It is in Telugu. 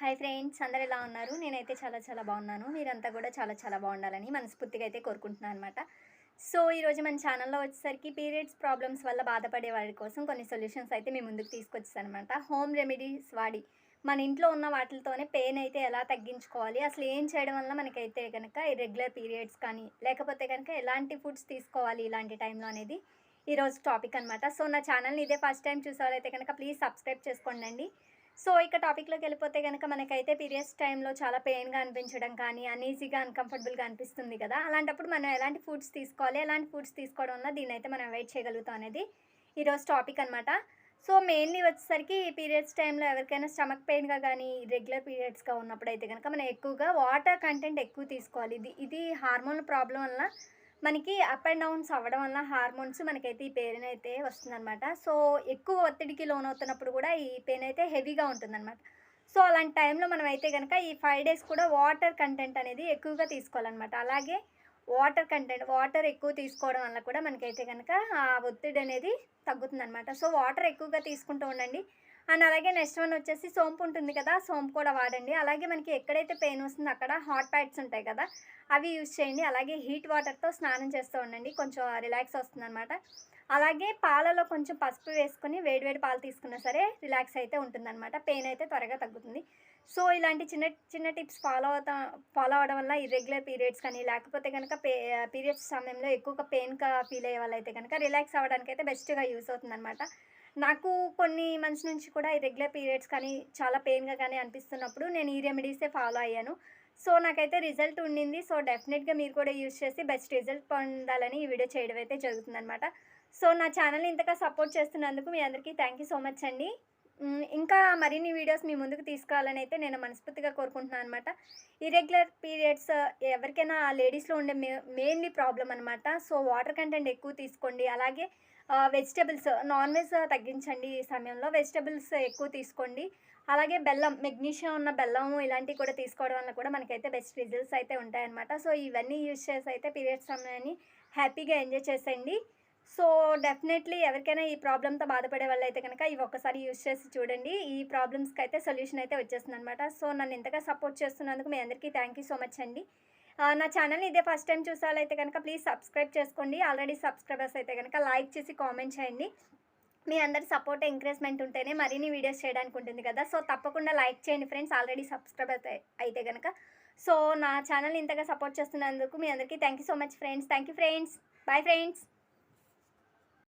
హాయ్ ఫ్రెండ్స్ అందరు ఎలా ఉన్నారు? నేనైతే చాలా చాలా బాగున్నాను. మీరంతా కూడా చాలా చాలా బాగుండాలని మనస్ఫూర్తిగా అయితే కోరుకుంటున్నాను అనమాట సో ఈరోజు మన ఛానల్లో వచ్చేసరికి పీరియడ్స్ ప్రాబ్లమ్స్ వల్ల బాధపడే వారి కోసం కొన్ని సొల్యూషన్స్ అయితే మేము ముందుకు తీసుకొచ్చాను అనమాట హోమ్ రెమెడీస్ వాడి మన ఇంట్లో ఉన్న వాటితోనే పెయిన్ అయితే ఎలా తగ్గించుకోవాలి? అసలు ఏం చేయడం వల్ల మనకైతే కనుక ఇర్రెగ్యులర్ పీరియడ్స్ కానీ లేకపోతే కనుక ఎలాంటి ఫుడ్స్ తీసుకోవాలి ఇలాంటి టైంలో అనేది ఈరోజు టాపిక్ అనమాట సో నా ఛానల్ని ఇదే ఫస్ట్ టైం చూసేవాళ్ళైతే కనుక ప్లీజ్ సబ్స్క్రైబ్ చేసుకోండి సో ఇక టాపిక్లోకి వెళ్ళిపోతే కనుక మనకైతే పీరియడ్స్ టైంలో చాలా పెయిన్గా అనిపించడం కానీ అన్ఈజీగా అన్కంఫర్టబుల్గా అనిపిస్తుంది కదా! అలాంటప్పుడు మనం ఎలాంటి ఫుడ్స్ తీసుకోవాలి ఎలాంటి ఫుడ్స్ తీసుకోవడం వల్ల దీన్ని అయితే మనం అవాయిడ్ చేయగలుగుతాం అనేది ఈరోజు టాపిక్ అనమాట సో మెయిన్లీ వచ్చేసరికి పీరియడ్స్ టైంలో ఎవరికైనా స్టమక్ పెయిన్గా కానీ రెగ్యులర్ పీరియడ్స్గా ఉన్నప్పుడు అయితే కనుక మనం ఎక్కువగా వాటర్ కంటెంట్ ఎక్కువ తీసుకోవాలి. ఇది ఇది హార్మోన్ ప్రాబ్లం వల్ల మనకి అప్ అండ్ డౌన్స్ అవ్వడం వల్ల హార్మోన్స్ మనకైతే ఈ పెయిన్ అయితే వస్తుందన్నమాట. సో ఎక్కువ ఒత్తిడికి లోనవుతున్నప్పుడు కూడా ఈ పెయిన్ అయితే హెవీగా ఉంటుందన్నమాట. సో అలాంటి టైంలో మనం అయితే కనుక ఈ ఫైవ్ డేస్ కూడా వాటర్ కంటెంట్ అనేది ఎక్కువగా తీసుకోవాలన్నమాట. అలాగే వాటర్ కంటెంట్ వాటర్ ఎక్కువ తీసుకోవడం వల్ల కూడా మనకైతే కనుక ఆ ఒత్తిడి అనేది తగ్గుతుందన్నమాట. సో వాటర్ ఎక్కువగా తీసుకుంటూ ఉండండి. అండ్ అలాగే నెక్స్ట్ వన్ వచ్చేసి సోంపు ఉంటుంది కదా సోంపు కూడా వాడండి. అలాగే మనకి ఎక్కడైతే పెయిన్ వస్తుందో అక్కడ హాట్ ప్యాడ్స్ ఉంటాయి కదా అవి యూజ్ చేయండి. అలాగే హీట్ వాటర్తో స్నానం చేస్తూ ఉండండి. కొంచెం రిలాక్స్ వస్తుందన్నమాట. అలాగే పాలలో కొంచెం పసుపు వేసుకుని వేడివేడి పాలు తీసుకున్నా సరే రిలాక్స్ అయితే ఉంటుందన్నమాట. పెయిన్ అయితే త్వరగా తగ్గుతుంది. సో ఇలాంటి చిన్న చిన్న టిప్స్ ఫాలో అవుతా ఫాలో అవడం వల్ల ఇర్రెగ్యులర్ పీరియడ్స్ కానీ లేకపోతే కనుక పే పీరియడ్స్ సమయంలో ఎక్కువగా పెయిన్గా ఫీల్ అయ్యే వాళ్ళైతే కనుక రిలాక్స్ అవ్వడానికి అయితే బెస్ట్గా యూస్ అవుతుందన్నమాట. నాకు కొన్ని మంత్స్ నుంచి కూడా ఈ రెగ్యులర్ పీరియడ్స్ కానీ చాలా పెయిన్గా కానీ అనిపిస్తున్నప్పుడు నేను ఈ రెమెడీసే ఫాలో అయ్యాను. సో నాకైతే రిజల్ట్ ఉండింది. సో డెఫినెట్గా మీరు కూడా యూజ్ చేసి బెస్ట్ రిజల్ట్ పొందాలని ఈ వీడియో చేయడం అయితే జరుగుతుందనమాట సో నా ఛానల్ని ఇంతగా సపోర్ట్ చేస్తున్నందుకు మీ అందరికీ థ్యాంక్ యూ సో మచ్ అండి. ఇంకా మరిన్ని వీడియోస్ మీ ముందుకు తీసుకురావాలని అయితే నేను మనస్ఫూర్తిగా కోరుకుంటున్నాను అనమాట ఇరెగ్యులర్ పీరియడ్స్ ఎవరికైనా లేడీస్లో ఉండే మెయిన్లీ ప్రాబ్లం అనమాట సో వాటర్ కంటెంట్ ఎక్కువ తీసుకోండి. అలాగే వెజిటబుల్స్ నాన్ వెజ్ తగ్గించండి ఈ సమయంలో. వెజిటబుల్స్ ఎక్కువ తీసుకోండి. అలాగే బెల్లం మెగ్నీషియం ఉన్న బెల్లం ఇలాంటివి కూడా తీసుకోవడం వల్ల కూడా మనకైతే బెస్ట్ రిజల్ట్స్ అయితే ఉంటాయన్నమాట. సో ఇవన్నీ యూజ్ చేసి అయితే పీరియడ్స్ సమయాన్ని హ్యాపీగా ఎంజాయ్ చేసేయండి. సో డెఫినెట్లీ ఎవరికైనా ఈ ప్రాబ్లంతో బాధపడే వాళ్ళు అయితే కనుక ఇవి ఒక్కసారి యూజ్ చేసి చూడండి. ఈ ప్రాబ్లమ్స్కి అయితే సొల్యూషన్ అయితే వచ్చేస్తుంది అనమాట సో నన్ను ఇంతగా సపోర్ట్ చేస్తున్నందుకు మీ అందరికీ థ్యాంక్ యూ సో మచ్ అండి. నా ఛానల్ని ఇదే ఫస్ట్ టైం చూసాలైతే కనుక ప్లీజ్ సబ్స్క్రైబ్ చేసుకోండి. ఆల్రెడీ సబ్స్క్రైబర్స్ అయితే కనుక లైక్ చేసి కామెంట్ చేయండి. మీ అందరి సపోర్ట్ ఎంకరేజ్మెంట్ ఉంటేనే మరిన్ని వీడియోస్ చేయడానికి ఉంటుంది కదా. సో తప్పకుండా లైక్ చేయండి ఫ్రెండ్స్. ఆల్రెడీ సబ్స్క్రైబర్ అయితే కనుక. సో నా ఛానల్ ఇంతగా సపోర్ట్ చేస్తున్నందుకు మీ అందరికీ thank you so much friends. Thank you friends. Bye friends.